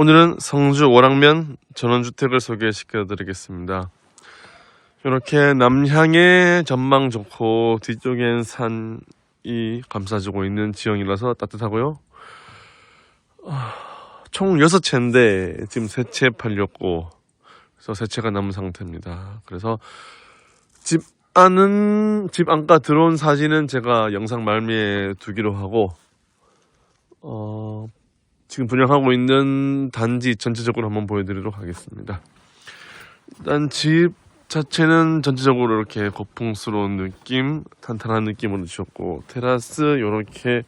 오늘은 성주 월왕면 전원주택을 소개시켜 드리겠습니다. 이렇게 남향의 전망 좋고 뒤쪽엔 산이 감싸주고 있는 지형이라서 따뜻하고요. 아, 총 6채인데 지금 3채 팔렸고 그래서 3채가 남은 상태입니다. 그래서 집 안은 집 안가 들어온 사진은 제가 영상 말미에 두기로 하고 어, 지금 분양하고 있는 단지 전체적으로 한번 보여드리도록 하겠습니다. 일단 집 자체는 전체적으로 이렇게 고풍스러운 느낌, 탄탄한 느낌으로 지었고 테라스 이렇게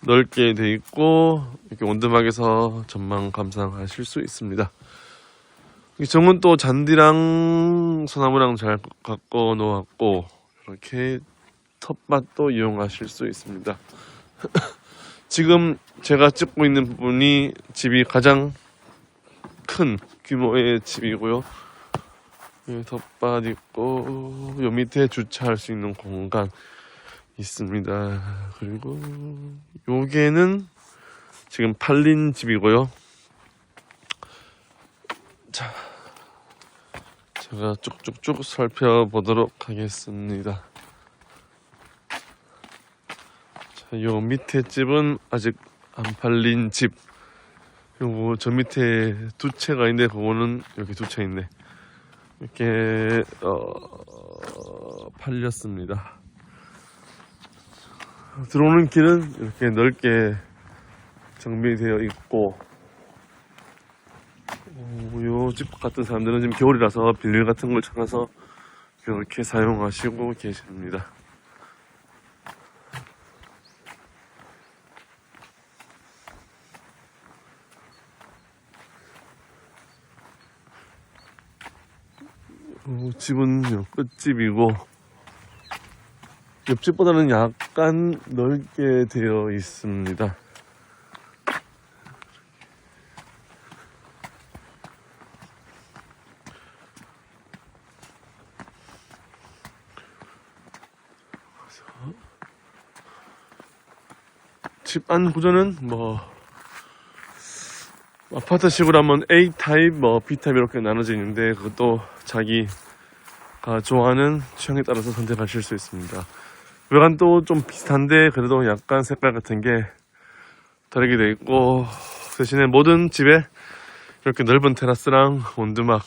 넓게 돼 있고 이렇게 온두막에서 전망 감상하실 수 있습니다. 이 정은 또 잔디랑 소나무랑 잘 갖고 놓았고 이렇게 텃밭도 이용하실 수 있습니다. 지금 제가 찍고 있는 부분이 집이 가장 큰 규모의 집이고요. 여기 텃밭 있고 요 밑에 주차할 수 있는 공간 있습니다. 그리고 요게는 지금 팔린 집이고요. 자, 제가 쭉쭉쭉 살펴보도록 하겠습니다. 자, 요 밑에 집은 아직 안 팔린 집. 요거 저 밑에 두 채가 있는데 그거는 여기 두 채 있네. 이렇게 어, 팔렸습니다. 들어오는 길은 이렇게 넓게 정비되어 있고 요집 같은 사람들은 지금 겨울이라서 빌릴 같은 걸 찾아서 이렇게 사용하시고 계십니다. 어, 집은 요 끝집이고 옆집보다는 약간 넓게 되어 있습니다. 집 안 구조는 뭐 아파트식으로 하면 A 타입, 뭐 B 타입 이렇게 나눠져 있는데 그것도 자기가 좋아하는 취향에 따라서 선택하실 수 있습니다. 외관도 좀 비슷한데 그래도 약간 색깔 같은 게 다르게 되어 있고 대신에 모든 집에 이렇게 넓은 테라스랑 온두막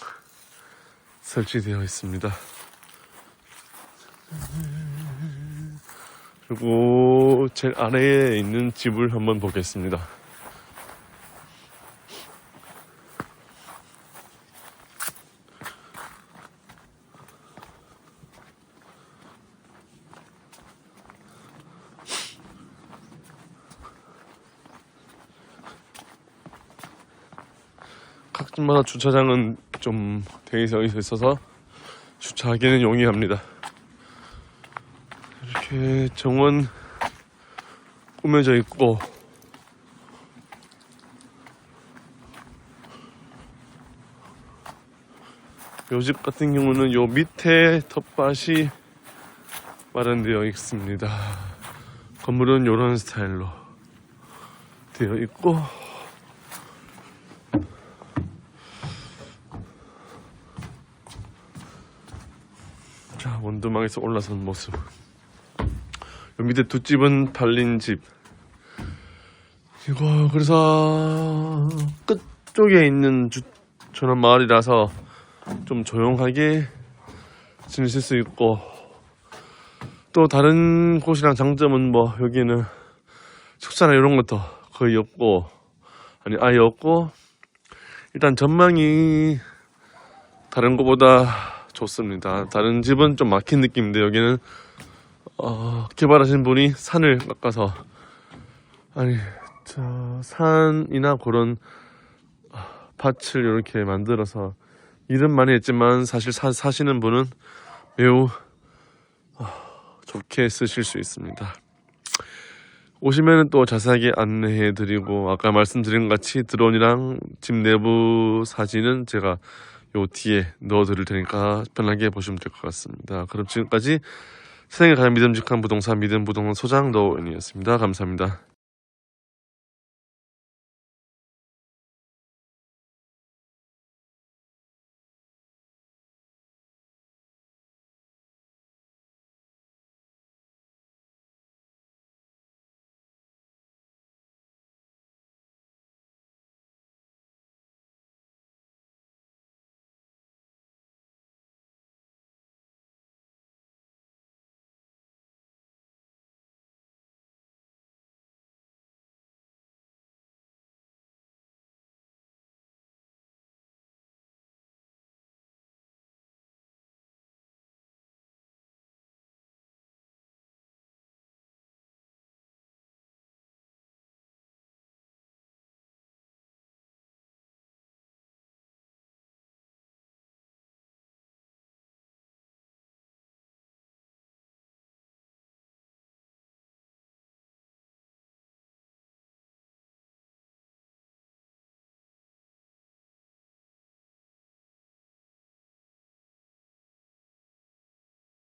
설치되어 있습니다. 그리고 제일 아래에 있는 집을 한번 보겠습니다. 마다 주차장은 좀 되어 있어서 주차하기는 용이합니다. 이렇게 정원 꾸며져 있고 요집 같은 경우는 요 밑에 텃밭이 마련되어 있습니다. 건물은 요런 스타일로 되어 있고 자 원두막에서 올라선 모습. 요 밑에 두 집은 팔린 집. 이거 그래서 끝 쪽에 있는 주, 저런 마을이라서 좀 조용하게 지내실 수 있고 또 다른 곳이랑 장점은 뭐 여기는 식사나 이런 것도 거의 없고 아니 아예 없고 일단 전망이 다른 것보다 좋습니다. 다른 집은 좀 막힌 느낌인데 여기는 어, 개발하신 분이 산을 깎아서 아니 저 산이나 그런 아, 밭을 이렇게 만들어서 일은 많이 했지만 사실 사, 사시는 분은 매우 아, 좋게 쓰실 수 있습니다. 오시면 또 자세하게 안내해 드리고 아까 말씀드린 것 같이 드론이랑 집 내부 사진은 제가 요 뒤에 넣어 드릴 테니까 편하게 보시면 될 것 같습니다. 그럼 지금까지 세상에 가장 믿음직한 부동산 믿음 부동산 소장 노원이었습니다. 감사합니다.